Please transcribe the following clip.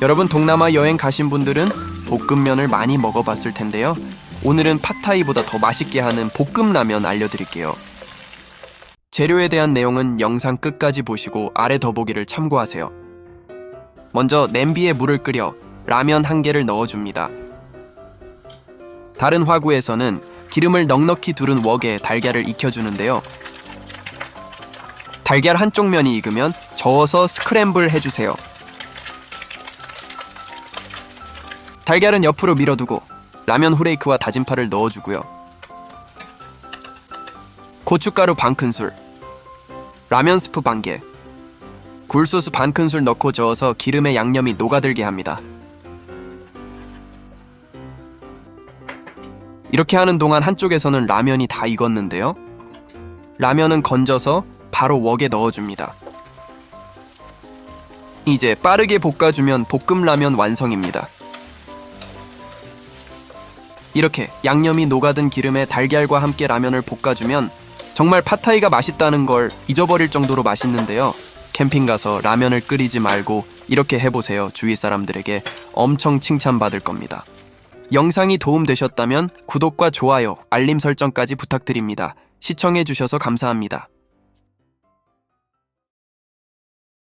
여러분 동남아 여행 가신 분들은 볶음면을 많이 먹어봤을 텐데요. 오늘은 팟타이보다 더 맛있게 하는 볶음라면 알려드릴게요. 재료에 대한 내용은 영상 끝까지 보시고 아래 더보기를 참고하세요. 먼저 냄비에 물을 끓여 라면 한 개를 넣어줍니다. 다른 화구에서는 기름을 넉넉히 두른 웍에 달걀을 익혀주는데요. 달걀 한쪽 면이 익으면 저어서 스크램블 해주세요. 달걀은 옆으로 밀어두고 라면 후레이크와 다진 파를 넣어주고요. 고춧가루 반 큰술, 라면 스프 반 개, 굴소스 반 큰술 넣고 저어서 기름에 양념이 녹아들게 합니다. 이렇게 하는 동안 한쪽에서는 라면이 다 익었는데요. 라면은 건져서 바로 웍에 넣어줍니다. 이제 빠르게 볶아주면 볶음 라면 완성입니다. 이렇게 양념이 녹아든 기름에 달걀과 함께 라면을 볶아주면 정말 팟타이가 맛있다는 걸 잊어버릴 정도로 맛있는데요. 캠핑 가서 라면을 끓이지 말고 이렇게 해보세요. 주위 사람들에게 엄청 칭찬받을 겁니다. 영상이 도움되셨다면 구독과 좋아요, 알림 설정까지 부탁드립니다. 시청해주셔서 감사합니다.